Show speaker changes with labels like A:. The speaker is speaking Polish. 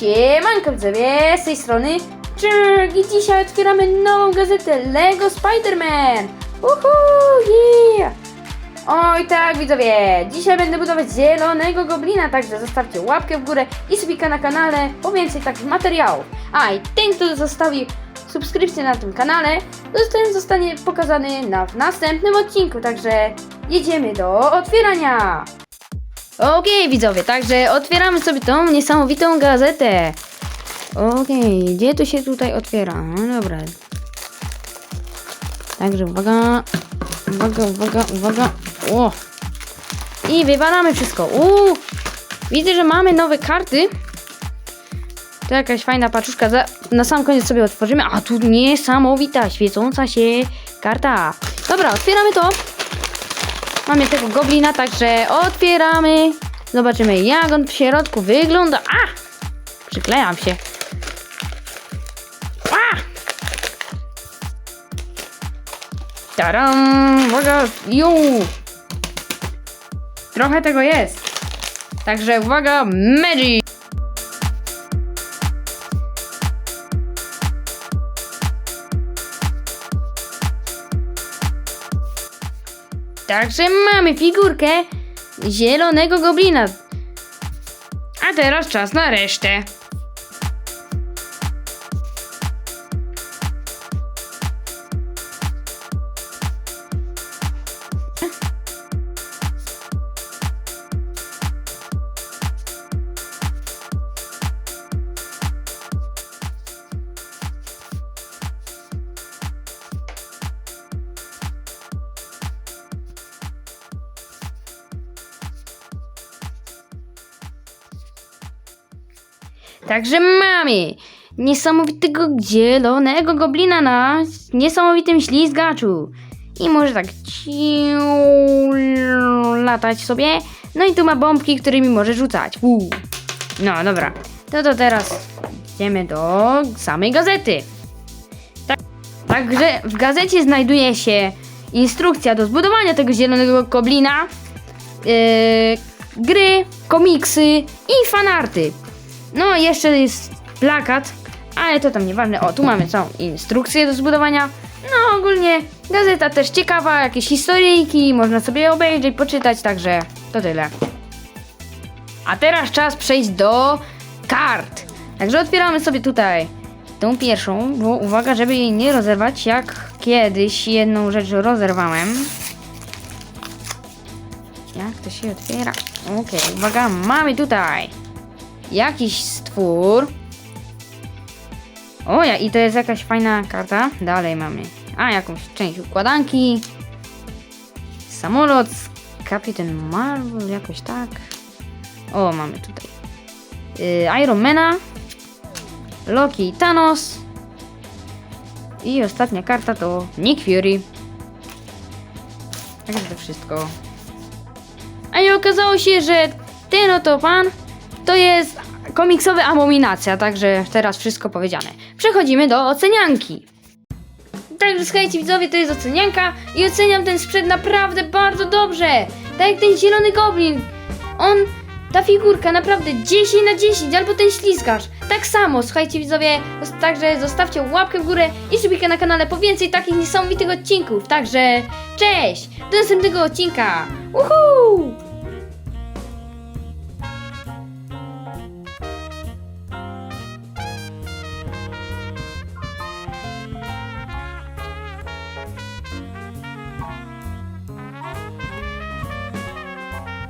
A: Siemanko widzowie, z tej strony Czerg i dzisiaj otwieramy nową gazetę LEGO Spider-Man Uhu, yeah! Oj tak widzowie, dzisiaj będę budować zielonego goblina, także zostawcie łapkę w górę i subika na kanale po więcej takich materiałów. A i ten, kto zostawi subskrypcję na tym kanale, zostanie, zostanie pokazany na, w następnym odcinku, także jedziemy do otwierania! Okej, widzowie, także otwieramy sobie tą niesamowitą gazetę. Okej, gdzie to się tutaj otwiera? No dobra. Także uwaga, uwaga, uwaga, uwaga. O! I wywalamy wszystko. Uuu! Widzę, że mamy nowe karty. To jakaś fajna paczuszka. Za, na sam koniec sobie otworzymy. A tu niesamowita, świecąca się karta. Dobra, otwieramy to. Mamy tego goblina, także otwieramy. Zobaczymy, jak on w środku wygląda. A! Przyklejam się. A! Taram! Uwaga! Ju! Trochę tego jest. Także uwaga, Magic! Także mamy figurkę zielonego goblina. A teraz czas na resztę. Także mamy niesamowitego zielonego goblina na niesamowitym ślizgaczu. I może tak ciu latać sobie. No i tu ma bombki, którymi może rzucać. Uu. No dobra, to to teraz idziemy do samej gazety. Tak, także w gazecie znajduje się instrukcja do zbudowania tego zielonego goblina, yy, gry, komiksy i fanarty. No, jeszcze jest plakat, ale to tam nieważne. O, tu mamy całą instrukcję do zbudowania. No, ogólnie gazeta też ciekawa, jakieś historyjki, można sobie obejrzeć, poczytać, także to tyle. A teraz czas przejść do kart. Także otwieramy sobie tutaj tą pierwszą, bo uwaga, żeby jej nie rozerwać, jak kiedyś jedną rzecz rozerwałem. Jak to się otwiera? Okej, uwaga, mamy tutaj jakiś stwór. O, ja, i to jest jakaś fajna karta. Dalej mamy. A, jakąś część układanki. Samolot. Kapitan Marvel, jakoś tak. O, mamy tutaj. Yy, Ironmana. Loki i Thanos. I ostatnia karta to Nick Fury. Także to wszystko. A i okazało się, że ten oto pan to jest komiksowy abominacja, także teraz wszystko powiedziane. Przechodzimy do ocenianki. Także słuchajcie widzowie, to jest ocenianka i oceniam ten sprzęt naprawdę bardzo dobrze. Tak jak ten zielony goblin. On, ta figurka naprawdę 10 na 10, albo ten ślizgacz. Tak samo, słuchajcie widzowie, także zostawcie łapkę w górę i subika na kanale po więcej takich niesamowitych odcinków. Także cześć, do następnego odcinka. Uhu!